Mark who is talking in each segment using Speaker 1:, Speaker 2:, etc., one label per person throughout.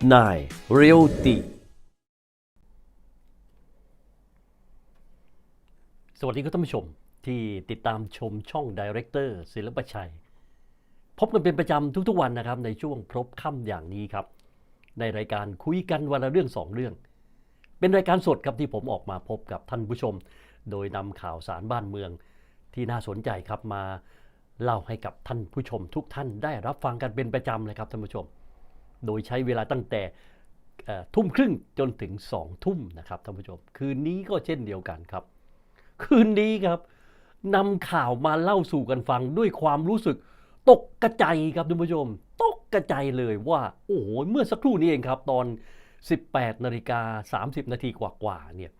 Speaker 1: 789 Realty สวัสดีครับท่านผู้ชมที่ติดตามชมช่องดีเรคเตอร์ศิลปชัย พบกันเป็นประจำทุกๆวันนะครับ ในช่วงพบค่ำอย่างนี้ครับ ในรายการคุยกันวันละเรื่องสองเรื่อง เป็นรายการสดครับที่ผมออกมาพบกับท่านผู้ชม โดยนำข่าวสารบ้านเมืองที่น่าสนใจครับมาเล่าให้กับท่านผู้ชมทุกท่านได้รับฟังกันเป็นประจำเลยครับท่านผู้ชม โดยใช้เวลาตั้งแต่ทุ่มครึ่งจนถึงสองทุ่มนะครับท่านผู้ชม คืนนี้ก็เช่นเดียวกันครับ คืนนี้ครับนำข่าวมาเล่าสู่กันฟังด้วยความรู้สึกตกกระใจครับท่านผู้ชม ตกกระใจเลยว่า โอ้โหเมื่อสักครู่นี้เองครับ ตอน 18นาฬิกา30 นาทีกว่าๆเนี่ย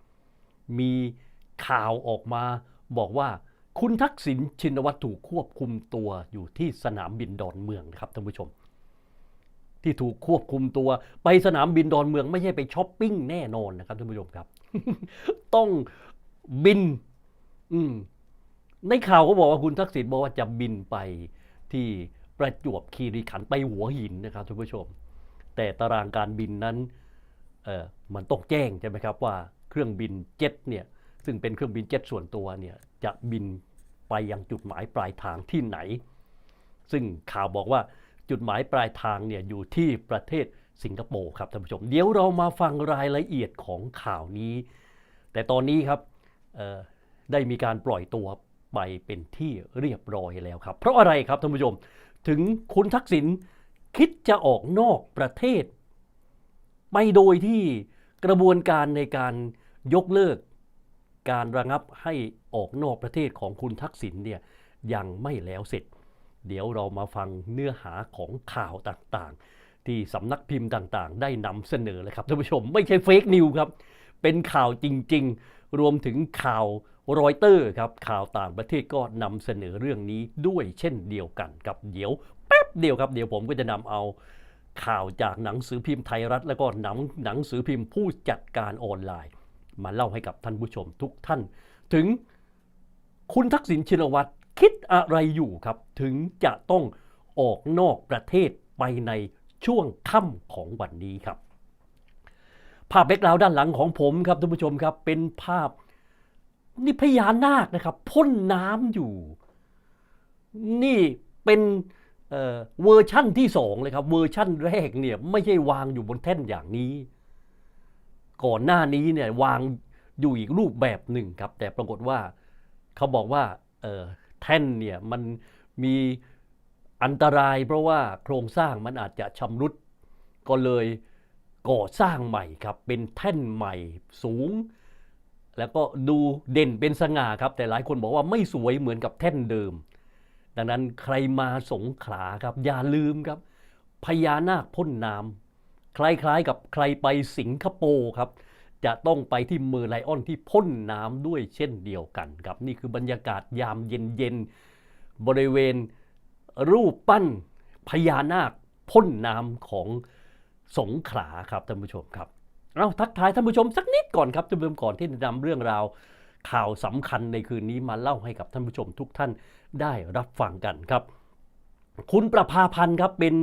Speaker 1: มีข่าวออกมาบอกว่าคุณทักษิณชินวัตรถูกควบคุมตัวอยู่ที่สนามบินดอนเมืองนะครับท่านผู้ชม ที่ถูกควบคุมตัวไปสนามบินดอนเมืองไม่ใช่ไปช้อปปิ้งแน่นอนนะครับท่านผู้ชมครับ ต้องบิน อืมในข่าวก็บอกว่าคุณทักษิณบอกว่าจะบินไปที่ประจวบคีรีขันธ์ไปหัวหินนะครับท่านผู้ชม แต่ตารางการบินนั้นเออมันต้องแจ้งใช่ไหมครับว่าเครื่องบินเจ็ตเนี่ยซึ่งเป็นเครื่องบินเจ็ตส่วนตัวเนี่ยจะบินไปยังจุดหมายปลายทางที่ไหน ซึ่งข่าวบอกว่า จุดหมายปลายทางเนี่ยอยู่ที่ประเทศสิงคโปร์ครับท่านผู้ชม เดี๋ยวเรามาฟังรายละเอียดของข่าวนี้ แต่ตอนนี้ครับได้มีการปล่อยตัวไปเป็นที่เรียบร้อยแล้วครับ เพราะอะไรครับท่านผู้ชม ถึงคุณทักษิณคิดจะออกนอกประเทศไปโดยที่กระบวนการในการยกเลิก การระงับให้ออกนอกประเทศของคุณทักษิณเนี่ยยังไม่แล้วเสร็จ เดี๋ยวเรามาฟังเนื้อหาของข่าวต่างๆ ที่สำนักพิมพ์ต่างๆ ได้นำเสนอเลยครับท่านผู้ชมไม่ใช่เฟกนิวครับ เป็นข่าวจริง ๆ รวมถึงข่าวรอยเตอร์ครับข่าวต่างประเทศก็นำเสนอเรื่องนี้ด้วยเช่นเดียวกันครับเดี๋ยวแป๊บเดียวครับ เดี๋ยวผมก็จะนำเอาข่าวจากหนังสือพิมพ์ไทยรัฐ แล้วก็หนังหนังสือพิมพ์ผู้จัดการออนไลน์ มาเล่าให้กับท่านผู้ชมทุกท่าน ถึงคุณทักษิณชินวัตร คิดอะไรอยู่ครับ ถึงจะต้องออกนอกประเทศไปในช่วงค่ำของวันนี้ครับ ภาพแบ็กกราวด้านหลังของผมครับท่านผู้ชมครับ เป็นภาพนี่พญานาคนะครับพ่นน้ำอยู่ นี่เป็นเเวอร์ชั่นที่สองเลยครับ เวอร์ชั่นแรกเนี่ยไม่ใช่วางอยู่บนแท่นอย่างนี้ ก่อนหน้านี้เนี่ยวางอยู่อีกรูปแบบหนึ่งครับ แต่ปรากฏว่าเขาบอกว่า แท่นเนี่ยมันมีอันตรายเพราะว่าโครงสร้างมันอาจจะชำรุด ก็เลยก่อสร้างใหม่ครับ เป็นแท่นใหม่สูง แล้วก็ดูเด่นเป็นสง่าครับ แต่หลายคนบอกว่าไม่สวยเหมือนกับแท่นเดิม ดังนั้นใครมาสงขลาครับ อย่าลืมครับพญานาคพ่นน้ำคล้ายๆกับใครไปสิงคโปร์ครับ จะต้องไปที่เมอร์ไลออนที่พ่นน้ำด้วยเช่นเดียวกันครับนี่คือบรรยากาศยามเย็นๆบริเวณรูปปั้นพญานาคพ่นน้ำของสงขลาครับท่านผู้ชมครับเอาทักทายท่านผู้ชมสักนิดก่อนครับท่านผู้ชมก่อนที่จะนำเรื่องราวข่าวสำคัญในคืนนี้มาเล่าให้กับท่านผู้ชมทุกท่านได้รับฟังกันครับ คุณประภาพันธ์ครับเป็น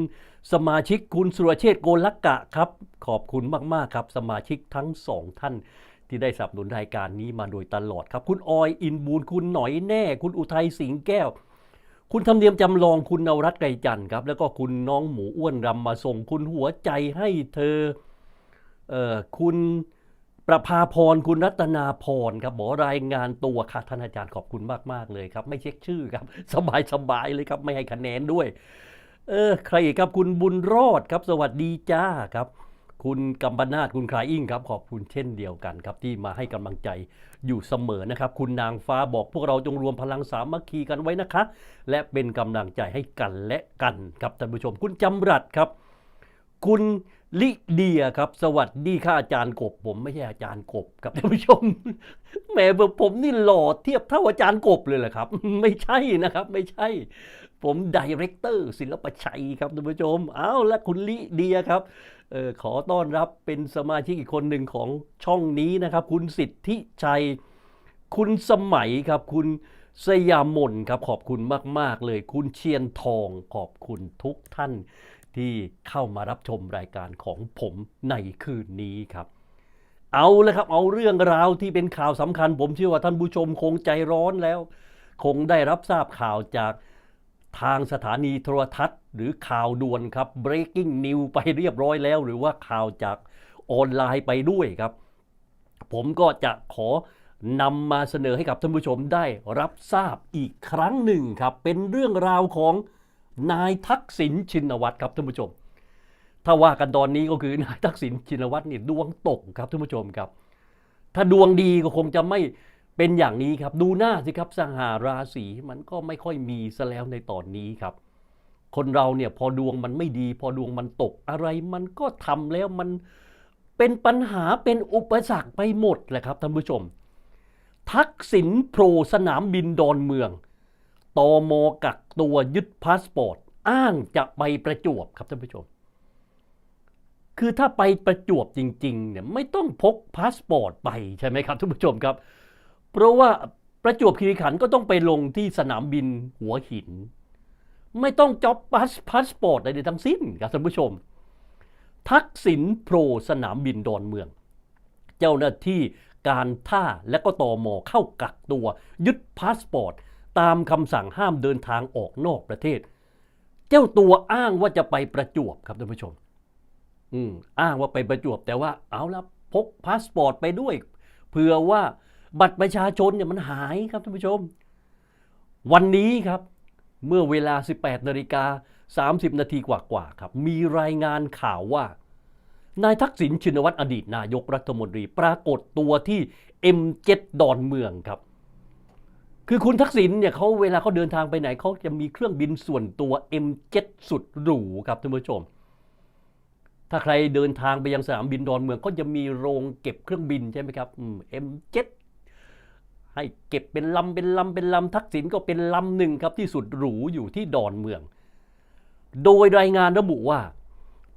Speaker 1: สมาชิกคุณสุรเชษโกลักกะครับ ขอบคุณมากๆครับ สมาชิกทั้งสองท่านที่ได้สนับสนุนรายการนี้มาโดยตลอดครับ คุณออยอินบูลคุณหน่อยแน่ คุณอุทัยสิงแก้ว คุณธรรมเนียมจำลองคุณนวรัตน์ไกรจันทร์ครับ แล้วก็คุณน้องหมูอ้วนรำมาส่ง คุณหัวใจให้เธอเอ่อคุณ ประภาพรคุณรัตนาพรครับบอรายงานตัวค่ะท่านอาจารย์ขอบคุณมากๆเลยครับ ไม่เช็คชื่อครับ สบายสบายๆเลยครับ ไม่ให้คะแนนด้วย เออ ใครอีกครับคุณบุญรอดครับ สวัสดีจ้าครับ คุณกัมปนาทคุณคลายอิงครับ ขอบคุณเช่นเดียวกันครับ ที่มาให้กำลังใจอยู่เสมอนะครับ คุณนางฟ้าบอกพวกเราจงรวมพลังสามัคคีกันไว้นะคะ และเป็นกำลังใจให้กันและกันครับท่านผู้ชม คุณจำรัดครับ คุณ ลิเดียครับ สวัสดีค่ะอาจารย์กบ ผมไม่ใช่อาจารย์กบครับท่านผู้ชมแหมผมนี่หล่อเทียบเท่าอาจารย์กบเลยเหรอครับ ไม่ใช่นะครับ ไม่ใช่ ผมดีเรคเตอร์ศิลปชัยครับท่านผู้ชมเอาวและคุณลิเดียครับออขอต้อนรับเป็นสมาชิกอีกคนหนึ่งของช่องนี้นะครับ คุณสิทธิชัย คุณสมัยครับ คุณสยามนครับ ขอบคุณมาก ๆ เลย คุณเชียนทองขอบคุณทุกท่าน ที่เข้ามารับชมรายการของผมในคืนนี้ครับ เอาเลยครับ เอาเรื่องราวที่เป็นข่าวสำคัญ ผมเชื่อว่าท่านผู้ชมคงใจร้อนแล้ว คงได้รับทราบข่าวจากทางสถานีโทรทัศน์ หรือข่าวด่วนครับ breaking news ไปเรียบร้อยแล้ว หรือว่าข่าวจากออนไลน์ไปด้วยครับ ผมก็จะขอนำมาเสนอให้กับท่านผู้ชมได้รับทราบอีกครั้งหนึ่งครับ เป็นเรื่องราวของ นายทักษิณชินวัตรครับท่านผู้ชม ถ้าว่ากันตอนนี้ก็คือนายทักษิณชินวัตรนี่ดวงตกครับท่านผู้ชมครับ ถ้าดวงดีก็คงจะไม่เป็นอย่างนี้ครับ ดูหน้าสิครับสหาราศีมันก็ไม่ค่อยมีซะแล้วในตอนนี้ครับ คนเราเนี่ยพอดวงมันไม่ดี พอดวงมันตกอะไรมันก็ทำแล้วมันเป็นปัญหาเป็นอุปสรรคไปหมดแหละครับท่านผู้ชม ทักษิณโผล่สนามบินดอนเมือง ตอมกักตัวยึดพาสปอร์ต อ้างจะไปประจวบครับท่านผู้ชม คือถ้าไปประจวบจริง ๆ เนี่ยไม่ต้องพกพาสปอร์ตไปใช่ไหมครับท่านผู้ชมครับ เพราะว่าประจวบคีรีขันธ์ก็ต้องไปลงที่สนามบินหัวหิน ไม่ต้องจ็อบพาสพาสปอร์ตใดๆทั้งสิ้นครับท่านผู้ชม ทักษิณโผล่สนามบินดอนเมือง เจ้าหน้าที่การท่าและก็ตอมอเข้ากักตัว ยึดพาสปอร์ต ตามคำสั่งห้ามเดินทางออกนอกประเทศ เจ้าตัวอ้างว่าจะไปประจวบครับท่านผู้ชม อืมอ้างว่าไปประจวบ แต่ว่าเอาละพกพาสปอร์ตไปด้วยเผื่อว่าบัตรประชาชนเนี่ยมันหายครับท่านผู้ชม วันนี้ครับเมื่อเวลา 18นาฬิกา30 นาทีกว่าๆครับ มีรายงานข่าวว่า นายทักษิณชินวัตรอดีตนายกรัฐมนตรี ปรากฏตัวที่ M7 ดอนเมืองครับ คือคุณทักษิณเนี่ยเขาเวลาเขาเดินทางไปไหนเขาจะมีเครื่องบินส่วนตัว M7 สุดหรูครับท่านผู้ชม ถ้าใครเดินทางไปยังสนามบินดอนเมืองก็จะมีโรงเก็บเครื่องบินใช่ไหมครับอืม M7 ให้เก็บเป็นลำเป็นลำเป็นลำทักษิณก็เป็นลำหนึ่งครับที่สุดหรูอยู่ที่ดอนเมือง โดยรายงานระบุว่า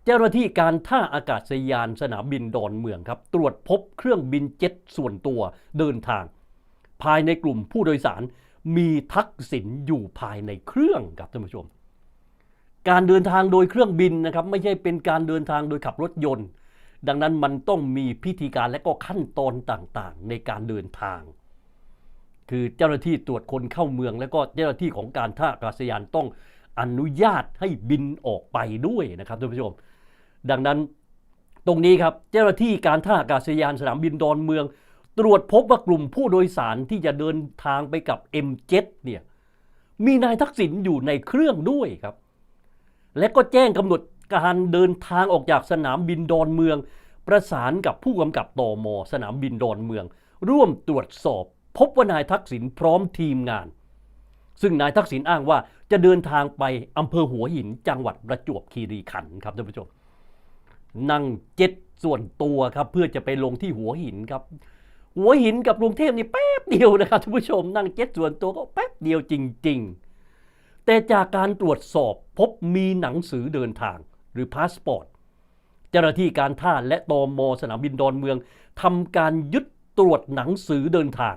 Speaker 1: เจ้าหน้าที่การท่าอากาศยานสนามบินดอนเมืองครับ ตรวจพบเครื่องบินเจ็ตส่วนตัวเดินทาง ภายในกลุ่มผู้โดยสารมีทักษิณอยู่ภายในเครื่องครับท่านผู้ชม การเดินทางโดยเครื่องบินนะครับไม่ใช่เป็นการเดินทางโดยขับรถยนต์ ดังนั้นมันต้องมีพิธีการและก็ขั้นตอนต่างๆ ในการเดินทาง คือเจ้าหน้าที่ตรวจคนเข้าเมือง และก็เจ้าหน้าที่ของการท่าอากาศยานต้องอนุญาตให้บินออกไปด้วยนะครับท่านผู้ชม ดังนั้นตรงนี้ครับเจ้าหน้าที่การท่าอากาศยานสนามบินดอนเมือง ตรวจพบว่ากลุ่มผู้โดยสารที่จะเดินทางไปกับ M7 เนี่ยมีนายทักษิณอยู่ในเครื่องด้วยครับ และก็แจ้งกำหนดการเดินทางออกจากสนามบินดอนเมือง ประสานกับผู้กำกับตอมสนามบินดอนเมือง ร่วมตรวจสอบ พบว่านายทักษิณพร้อมทีมงาน ซึ่งนายทักษิณอ้างว่าจะเดินทางไปอำเภอหัวหินจังหวัดประจวบคีรีขันธ์ครับท่านผู้ชมนั่งเจ็ตส่วนตัวครับเพื่อจะไปลงที่หัวหินครับ หัวหินกับกรุงเทพนี่แป๊บเดียวนะครับท่านผู้ชมนั่งเจ็ตส่วนตัวก็แป๊บเดียวจริง ๆ แต่จากการตรวจสอบพบมีหนังสือเดินทางหรือพาสปอร์ตเจ้าหน้าที่การท่าและตอมอสนามบินดอนเมืองทำการยึดตรวจหนังสือเดินทาง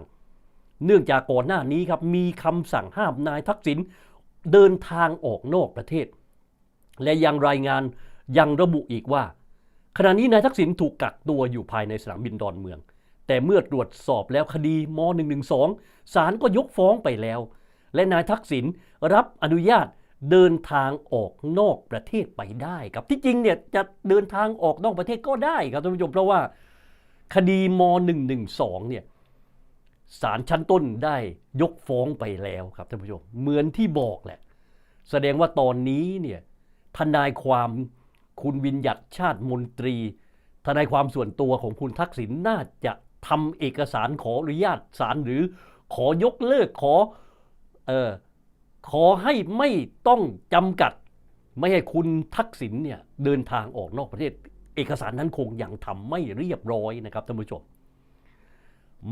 Speaker 1: เนื่องจากก่อนหน้านี้ครับมีคำสั่งห้ามนายทักษิณเดินทางออกนอกประเทศ และยังรายงานยังระบุอีกว่า ขณะนี้นายทักษิณถูกกักตัวอยู่ภายในสนามบินดอนเมือง แต่เมื่อตรวจสอบแล้วคดีม .112 ศาลก็ยกฟ้องไปแล้ว และนายทักษิณรับอนุญาตเดินทางออกนอกประเทศไปได้ครับที่จริงเนี่ยจะเดินทางออกนอกประเทศก็ได้ครับท่านผู้ชมเพราะว่าคดีม .112 เนี่ยศาลชั้นต้นได้ยกฟ้องไปแล้วครับท่านผู้ชมเหมือนที่บอกแหละ แสดงว่าตอนนี้เนี่ยทนายความคุณวินยัตชาติมนตรี ทนายความส่วนตัวของคุณทักษิณน่าจะ ทำเอกสารขออนุญาตศาลหรือขอยกเลิกขอเออขอให้ไม่ต้องจำกัด ไม่ให้คุณทักษิณเนี่ยเดินทางออกนอกประเทศ เอกสารนั้นคงยังทำไม่เรียบร้อยนะครับท่านผู้ชม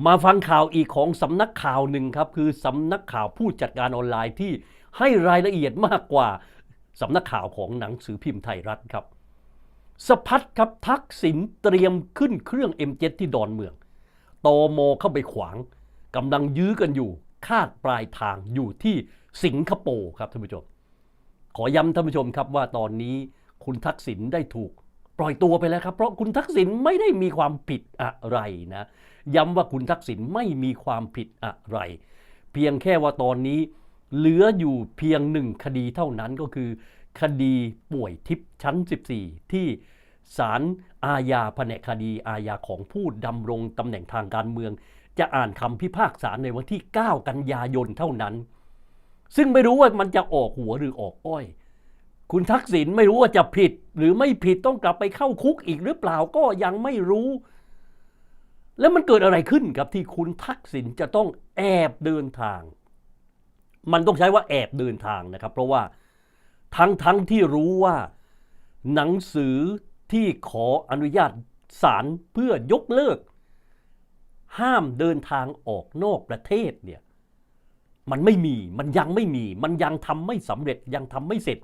Speaker 1: มาฟังข่าวอีกของสำนักข่าวหนึ่งครับ คือสำนักข่าวผู้จัดการออนไลน์ที่ให้รายละเอียดมากกว่าสำนักข่าวของหนังสือพิมพ์ไทยรัฐครับสพัดครับทักษิณเตรียมขึ้นเครื่อง M7 ที่ดอนเมือง ตอมเข้าไปขวางกำลังยื้อกันอยู่ คาดปลายทางอยู่ที่สิงคโปร์ครับท่านผู้ชม ขอย้ำท่านผู้ชมครับว่าตอนนี้คุณทักษิณได้ถูกปล่อยตัวไปแล้วครับ เพราะคุณทักษิณไม่ได้มีความผิดอะไรนะ ย้ำว่าคุณทักษิณไม่มีความผิดอะไร เพียงแค่ว่าตอนนี้เหลืออยู่เพียงหนึ่งคดีเท่านั้นก็คือ คดีป่วยทิพย์ชั้น 14 ที่ศาล อาญาแผนกคดีอาญาของผู้ดำรงตำแหน่งทางการเมือง จะอ่านคำพิพากษาในวันที่ 9 กันยายนเท่านั้น ซึ่งไม่รู้ว่ามันจะออกหัวหรือออกอ้อย คุณทักษิณไม่รู้ว่าจะผิด หรือไม่ผิดต้องกลับไปเข้าคุกอีกหรือเปล่าก็ยังไม่รู้ แล้วมันเกิดอะไรขึ้นกับที่คุณทักษิณจะต้องแอบเดินทาง มันต้องใช้ว่าแอบเดินทางนะครับ เพราะว่าทั้งทั้งที่รู้ว่าหนังสือ ที่ขออนุญาตศาลเพื่อยกเลิก ห้ามเดินทางออกนอกประเทศเนี่ยมันไม่มีมันยังไม่มี มันยังทำไม่สำเร็จยังทำไม่เสร็จ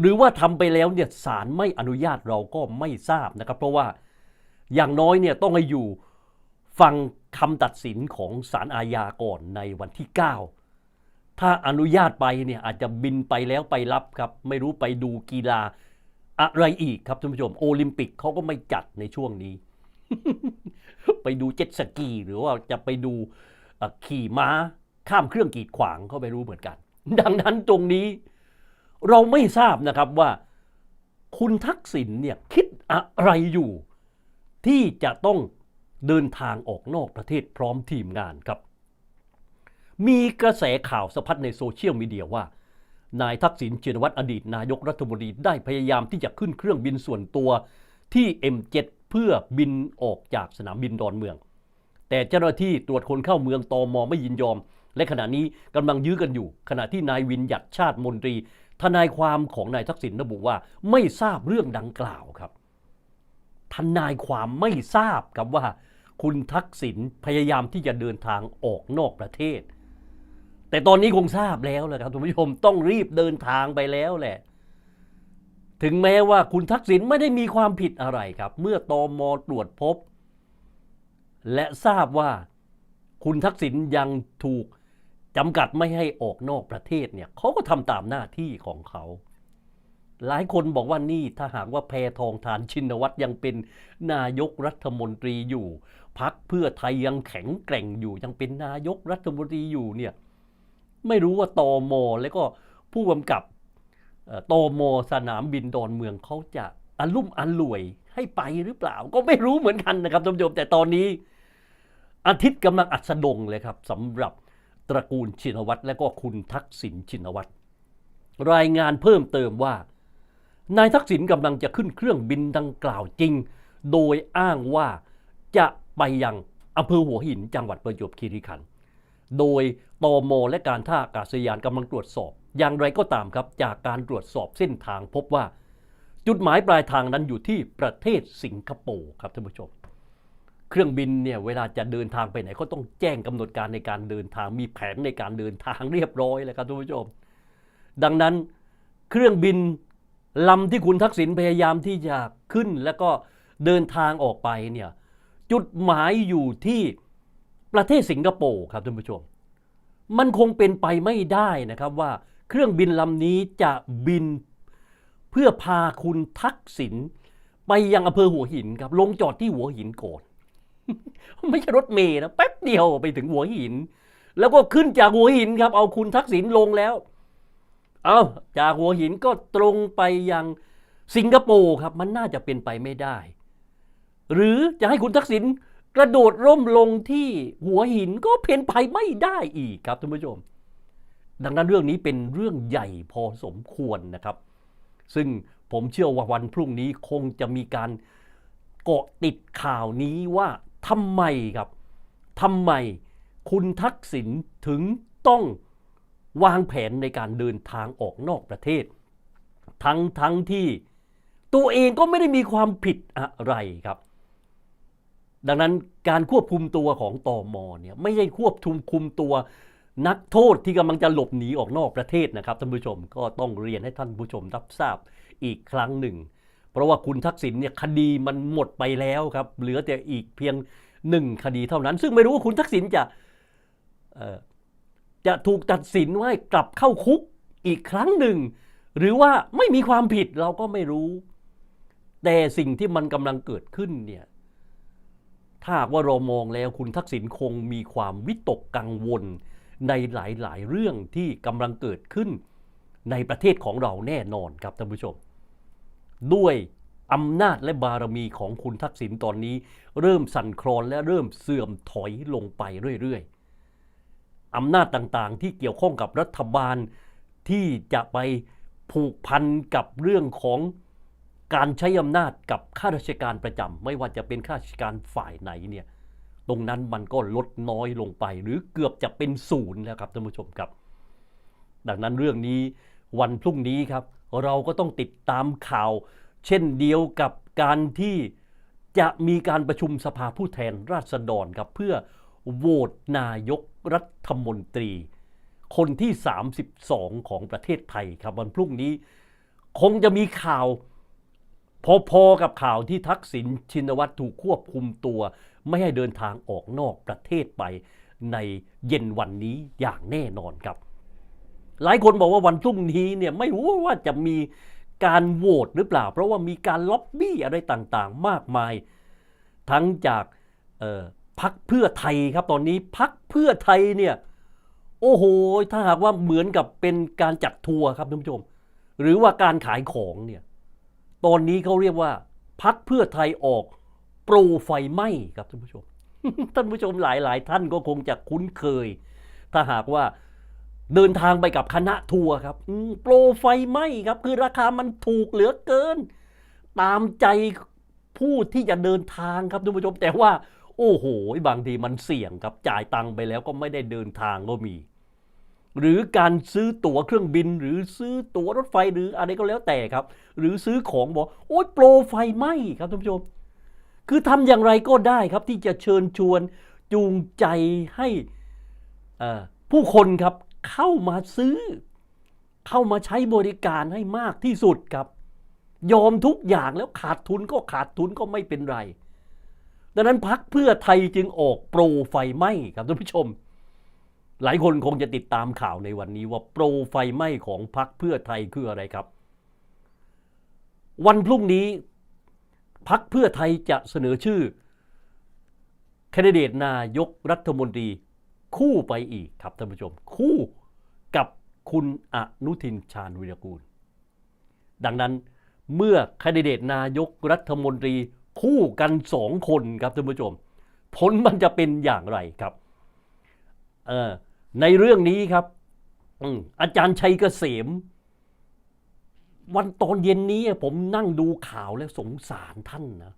Speaker 1: หรือว่าทำไปแล้วเนี่ยศาลไม่อนุญาตเราก็ไม่ทราบนะครับ เพราะว่าอย่างน้อยเนี่ยต้องให้อยู่ฟังคำตัดสินของศาลอาญาก่อนในวันที่ 9 ถ้าอนุญาตไปเนี่ยอาจจะบินไปแล้วไปรับครับ ไม่รู้ไปดูกีฬา อะไรอีกครับท่านผู้ชม โอลิมปิกเขาก็ไม่จัดในช่วงนี้ ไปดูเจ็ตสกี หรือว่าจะไปดูขี่ม้าข้ามเครื่องกีดขวางเขาไม่รู้เหมือนกัน ดังนั้นตรงนี้ เราไม่ทราบนะครับว่า คุณทักษิณเนี่ยคิดอะไรอยู่ ที่จะต้องเดินทางออกนอกประเทศพร้อมทีมงานครับ มีกระแสข่าวสะพัดในโซเชียลมีเดียว่า นายทักษิณชินวัตรอดีตนายกรัฐมนตรีได้พยายามที่จะขึ้นเครื่องบินส่วนตัวที่ M7 เพื่อบินออกจากสนามบินดอนเมือง แต่เจ้าหน้าที่ตรวจคนเข้าเมืองตอมไม่ยินยอม และขณะนี้กำลังยื้อกันอยู่ ขณะที่นายวินหยัดชาติมนตรี ทนายความของนายทักษิณระบุว่าไม่ทราบเรื่องดังกล่าวครับทนายความไม่ทราบครับว่า คุณทักษิณพยายามที่จะเดินทางออกนอกประเทศ แต่ตอนนี้คงทราบแล้วแหละครับท่านผู้ชมต้องรีบเดินทางไปแล้วแหละ ถึงแม้ว่าคุณทักษิณไม่ได้มีความผิดอะไรครับ เมื่อตอมตรวจพบ และทราบว่าคุณทักษิณยังถูกจำกัดไม่ให้ออกนอกประเทศเนี่ยเขาก็ทำตามหน้าที่ของเขา หลายคนบอกว่านี่ถ้าหากว่าแพทองทานชินวัตรยังเป็นนายกรัฐมนตรีอยู่พักเพื่อไทยยังแข็งแกร่งอยู่ยังเป็นนายกรัฐมนตรีอยู่เนี่ย ไม่รู้ว่าตอมและก็ผู้กำกับเอ่อตอมสนามบินดอนเมืองเขาจะอลุ่มอล่วยให้ไปหรือเปล่า ก็ไม่รู้เหมือนกันนะครับท่านผู้ชมแต่ตอนนี้ อาทิตย์กำลังอัสดงเลยครับสำหรับตระกูลชินวัตรและก็คุณทักษิณชินวัตรรายงานเพิ่มเติมว่า นายทักษิณกำลังจะขึ้นเครื่องบินดังกล่าวจริง โดยอ้างว่าจะไปยังอำเภอหัวหินจังหวัดประจวบคีรีขันธ์ โดยตอมและการท่าอากาศยานกำลังตรวจสอบ อย่างไรก็ตามครับจากการตรวจสอบเส้นทางพบว่า จุดหมายปลายทางนั้นอยู่ที่ประเทศสิงคโปร์ครับท่านผู้ชม เครื่องบินเนี่ยเวลาจะเดินทางไปไหนก็ต้องแจ้งกำหนดการในการเดินทางมีแผนในการเดินทางเรียบร้อยเลยครับท่านผู้ชม ดังนั้นเครื่องบินลำที่คุณทักษิณพยายามที่จะขึ้นแล้วก็เดินทางออกไปเนี่ยจุดหมายอยู่ที่ ประเทศสิงคโปร์ครับท่านผู้ชม มันคงเป็นไปไม่ได้นะครับว่าเครื่องบินลำนี้จะบินเพื่อพาคุณทักษิณไปยังอำเภอหัวหินครับลงจอดที่หัวหินก่อนไม่ใช่รถเมล์นะแป๊บเดียวไปถึงหัวหิน แล้วก็ขึ้นจากหัวหินครับ เอาคุณทักษิณลงแล้ว เอาจากหัวหินก็ตรงไปยังสิงคโปร์ครับ มันน่าจะเป็นไปไม่ได้ หรือจะให้คุณทักษิณ กระโดดร่มลงที่หัวหินก็เป็นไปไม่ได้อีกครับท่านผู้ชม ดังนั้นเรื่องนี้เป็นเรื่องใหญ่พอสมควรนะครับ ซึ่งผมเชื่อว่าวันพรุ่งนี้คงจะมีการเกาะติดข่าวนี้ว่าทำไมครับทำไมคุณทักษิณถึงต้องวางแผนในการเดินทางออกนอกประเทศ ทั้งทั้งที่ตัวเองก็ไม่ได้มีความผิดอะไรครับ ดังนั้นการควบคุมตัวของตอมเนี่ยไม่ใช่ควบคุมคุมตัวนักโทษที่กำลังจะหลบหนีออกนอกประเทศนะครับท่านผู้ชมก็ต้องเรียนให้ท่านผู้ชมรับทราบอีกครั้งหนึ่ง เพราะว่าคุณทักษิณเนี่ยคดีมันหมดไปแล้วครับ เหลือแต่อีกเพียงหนึ่งคดีเท่านั้น ซึ่งไม่รู้ว่าคุณทักษิณจะจะถูกตัดสินว่ากลับเข้าคุกอีกครั้งหนึ่ง หรือว่าไม่มีความผิดเราก็ไม่รู้ แต่สิ่งที่มันกำลังเกิดขึ้นเนี่ย ถ้าหากว่าเรามองแล้วคุณทักษิณคงมีความวิตกกังวล ในหลายๆ เรื่องที่กำลังเกิดขึ้นในประเทศของเราแน่นอนครับท่านผู้ชม ด้วยอำนาจและบารมีของคุณทักษิณตอนนี้ เริ่มสั่นคลอนและเริ่มเสื่อมถอยลงไปเรื่อยๆอำนาจต่างๆ ที่เกี่ยวข้องกับรัฐบาลที่จะไปผูกพันกับเรื่องของ การใช้อำนาจกับข้าราชการประจำไม่ว่าจะเป็นข้าราชการฝ่ายไหนเนี่ยตรงนั้นมันก็ลดน้อยลงไป หรือเกือบจะเป็นศูนย์แล้วครับท่านผู้ชมครับ ดังนั้นเรื่องนี้วันพรุ่งนี้ครับ เราก็ต้องติดตามข่าว เช่นเดียวกับการที่จะมีการประชุมสภาผู้แทนราษฎรครับเพื่อโหวตนายกรัฐมนตรี คนที่ 32 ของประเทศไทยครับวันพรุ่งนี้ คงจะมีข่าว พอๆกับข่าวที่ทักษิณชินวัตรถูกควบคุมตัว ไม่ให้เดินทางออกนอกประเทศไป ในเย็นวันนี้อย่างแน่นอนครับ หลายคนบอกว่าวันพรุ่งนี้เนี่ยไม่รู้ว่าจะมีการโหวตหรือเปล่า เพราะว่ามีการล็อบบี้อะไรต่างๆ มากมาย ทั้งจากพักเพื่อไทยครับตอนนี้พักเพื่อไทยเนี่ยโอ้โห ถ้าหากว่าเหมือนกับเป็นการจัดทัวร์ครับท่านผู้ชม หรือว่าการขายของเนี่ย ตอนนี้เขาเรียกว่าพักเพื่อไทยออกโปรไฟไหม้ครับท่านผู้ชม ท่านผู้ชมหลาย ๆ ท่านก็คงจะคุ้นเคย ถ้าหากว่าเดินทางไปกับคณะทัวร์ครับโปรไฟไหม้ครับ คือราคามันถูกเหลือเกิน ตามใจผู้ที่จะเดินทางครับท่านผู้ชม แต่ว่า โอ้โห บางทีมันเสี่ยงครับจ่ายตังค์ไปแล้วก็ไม่ได้เดินทางก็มี หรือการซื้อตั๋วเครื่องบิน หรือซื้อตั๋วรถไฟหรืออะไรก็แล้วแต่ครับ หรือซื้อของบอกโอ้ยโปรไฟไหมครับท่านผู้ชม คือทำอย่างไรก็ได้ครับที่จะเชิญชวนจูงใจให้ผู้คนครับเข้ามาซื้อ เข้ามาใช้บริการให้มากที่สุดครับ ยอมทุกอย่างแล้วขาดทุนก็ขาดทุนก็ไม่เป็นไร ดังนั้นพักเพื่อไทยจึงออกโปรไฟไหมครับท่านผู้ชม หลายคนคงจะติดตามข่าวในวันนี้ว่าโปรไฟไหม้ของพักเพื่อไทยคืออะไรครับ วันพรุ่งนี้พักเพื่อไทยจะเสนอชื่อแคนดิเดตนายกรัฐมนตรีคู่ไปอีกครับท่านผู้ชม คู่กับคุณอนุทินชาญวิรกูล ดังนั้นเมื่อแคนดิเดตนายกรัฐมนตรีคู่กันสองคนครับท่านผู้ชม ผลมันจะเป็นอย่างไรครับ เออ ในเรื่องนี้ครับอาจารย์ชัยเกษม วันตอนเย็นนี้ผมนั่งดูข่าวแล้วสงสารท่านนะ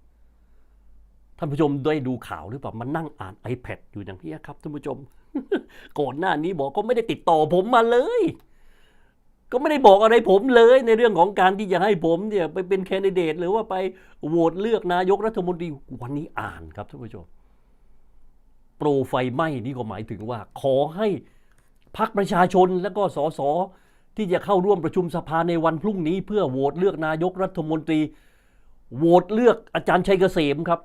Speaker 1: ท่านผู้ชมได้ดูข่าวหรือเปล่ามันนั่งอ่าน iPad อยู่อย่างนี้ครับท่านผู้ชมก่อนหน้านี้บอกก็ไม่ได้ติดต่อผมมาเลย ก็ไม่ได้บอกอะไรผมเลยในเรื่องของการที่จะให้ผมเนี่ยไปเป็นแคนดิเดตหรือว่าไปโหวตเลือกนายกรัฐมนตรีวันนี้อ่านครับท่านผู้ชม ปรไฟไหม้นี่ก็หมายถึงว่า ขอให้พักประชาชนและก็สสที่จะเข้าร่วมประชุมสภาในวันพรุ่งนี้ เพื่อโหวตเลือกนายกรัฐมนตรีโหวตเลือกอาจารย์ชัยเกษมครับ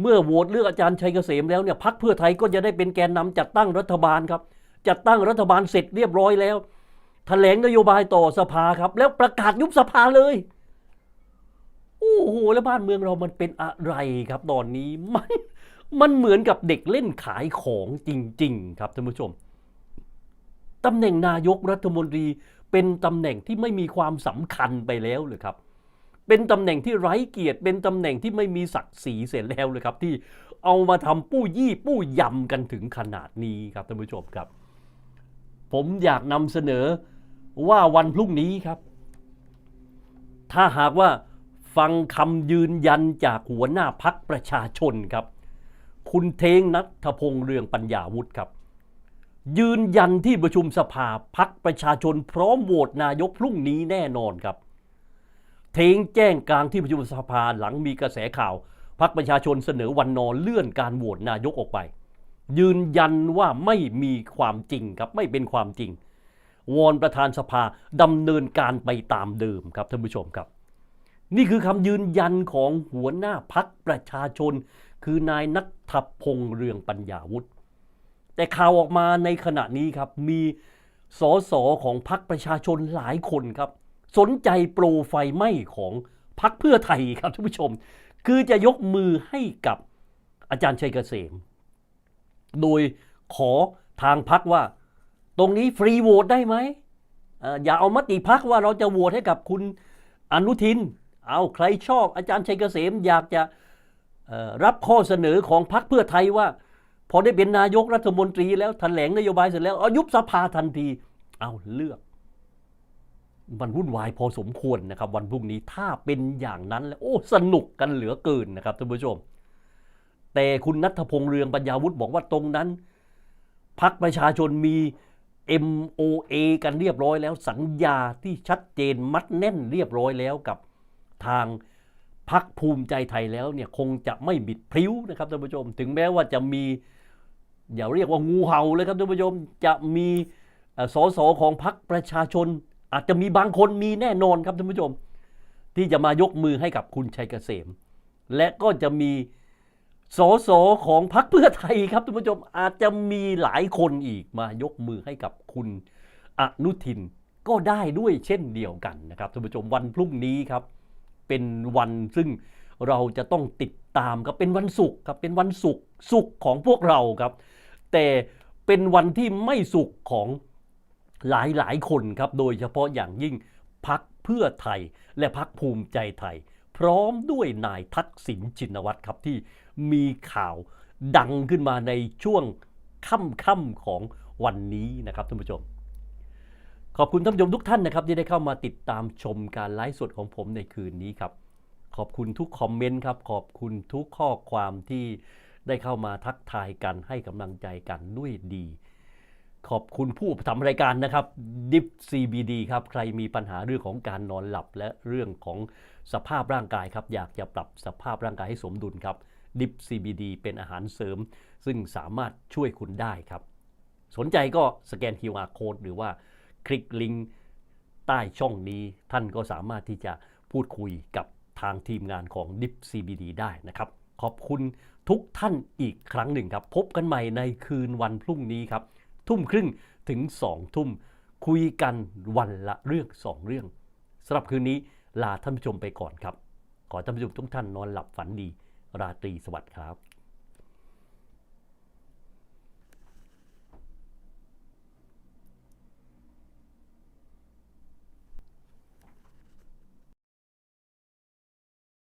Speaker 1: เมื่อโหวตเลือกอาจารย์ชัยเกษมแล้วเนี่ยพักเพื่อไทยก็จะได้เป็นแกนนำจัดตั้งรัฐบาลครับ จัดตั้งรัฐบาลเสร็จเรียบร้อยแล้วแถลงนโยบายต่อสภาครับ แล้วประกาศยุบสภาเลยโอ้โหแล้วบ้านเมืองเรามันเป็นอะไรครับ ตอนนี้มัน มันเหมือนกับเด็กเล่นขายของจริง ๆ ครับท่านผู้ชมตำแหน่งนายกรัฐมนตรีเป็นตำแหน่งที่ไม่มีความสำคัญไปแล้วเลยครับ เป็นตำแหน่งที่ไร้เกียรติ เป็นตำแหน่งที่ไม่มีศักดิ์ศรีเสร็จแล้วเลยครับ ที่เอามาทำปู้ยี่ปู้ยำกันถึงขนาดนี้ครับท่านผู้ชมครับ ผมอยากนำเสนอว่าวันพรุ่งนี้ครับ ถ้าหากว่าฟังคำยืนยันจากหัวหน้าพักประชาชนครับ คุณเทงนัทพงษ์เรืองปัญญาวุฒิครับ ยืนยันที่ประชุมสภาพักประชาชนพร้อมโหวตนายกพรุ่งนี้แน่นอนครับ เทงแจ้งกลางที่ประชุมสภาหลังมีกระแสข่าวพักประชาชนเสนอวันนอนเลื่อนการโหวตนายกออกไป ยืนยันว่าไม่มีความจริงครับไม่เป็นความจริง วอนประธานสภาดำเนินการไปตามเดิมครับท่านผู้ชมครับ นี่คือคำยืนยันของหัวหน้าพักประชาชน คือนายนัทพงษ์เรืองปัญญาวุฒิแต่ข่าวออกมาในขณะนี้ครับ มีสสของพักประชาชนหลายคนครับ สนใจโปรไฟไหม้ของพักเพื่อไทยครับท่านผู้ชม คือจะยกมือให้กับอาจารย์ชัยเกษม โดยขอทางพักว่า ตรงนี้ฟรีโหวตได้ไหมอย่าเอามติพักว่าเราจะโหวตให้กับคุณอนุทิน เอาใครชอบอาจารย์ชัยเกษมอยากจะ รับข้อเสนอของพักเพื่อไทยว่า พอได้เป็นนายกรัฐมนตรีแล้วแถลงนโยบายเสร็จแล้วเอายุบสภาทันที เอาเลือก มันวุ่นวายพอสมควรนะครับ วันพรุ่งนี้ถ้าเป็นอย่างนั้นแล้วโอ้สนุกกันเหลือเกินนะครับท่านผู้ชม แต่คุณนัทพงษ์เรืองปัญญาวุฒิบอกว่าตรงนั้นพักประชาชนมี MOA กันเรียบร้อยแล้วสัญญาที่ชัดเจนมัดแน่นเรียบร้อยแล้วกับทาง พักภูมิใจไทยแล้วเนี่ยคงจะไม่บิดพริ้วนะครับท่านผู้ชม ถึงแม้ว่าจะมีอย่าเรียกว่างูเห่าเลยครับท่านผู้ชมจะมีเอ่อสสของพักประชาชน อาจจะมีบางคนมีแน่นอนครับท่านผู้ชม ที่จะมายกมือให้กับคุณชัยเกษม และก็จะมีสสของพรรคเพื่อไทยครับท่านผู้ชมอาจจะมีหลายคนอีกมายกมือให้กับคุณอนุทิน ก็ได้ด้วยเช่นเดียวกันนะครับท่านผู้ชมวันพรุ่งนี้ครับ เป็นวันซึ่งเราจะต้องติดตามครับเป็นวันศุกร์ครับเป็นวันศุกร์ศุกร์ของพวกเราครับ แต่เป็นวันที่ไม่สุขของหลายหลายคนครับโดยเฉพาะอย่างยิ่งพักเพื่อไทยและพักภูมิใจไทย พร้อมด้วยนายทักษิณชินวัตรครับที่มีข่าวดังขึ้นมาในช่วงค่ำๆของวันนี้นะครับท่านผู้ชม ขอบคุณท่านผู้ชมทุกท่านนะครับที่ได้เข้ามาติดตามชมการไลฟ์สดของผมในคืนนี้ครับ ขอบคุณทุกคอมเมนต์ครับ ขอบคุณทุกข้อความที่ได้เข้ามาทักทายกันให้กำลังใจกันด้วยดี ขอบคุณผู้ทำรายการนะครับดิฟ CBD ครับ ใครมีปัญหาเรื่องของการนอนหลับและเรื่องของสภาพร่างกายครับ อยากจะปรับสภาพร่างกายให้สมดุลครับดิฟ CBD เป็นอาหารเสริม ซึ่งสามารถช่วยคุณได้ครับ สนใจก็สแกน QR Code หรือว่า คลิกลิงก์ใต้ช่องนี้ท่านก็สามารถที่จะพูดคุยกับทางทีมงานของ Dip CBD ได้นะครับ ขอบคุณทุกท่านอีกครั้งหนึ่งครับ พบกันใหม่ในคืนวันพรุ่งนี้ครับ ทุ่มครึ่งถึงสองทุ่มคุยกันวันละเรื่องสองเรื่องสำหรับคืนนี้ลาท่านผู้ชมไปก่อนครับ ขอท่านผู้ชมทุกท่านนอนหลับฝันดี ราตรีสวัสดิ์ครับ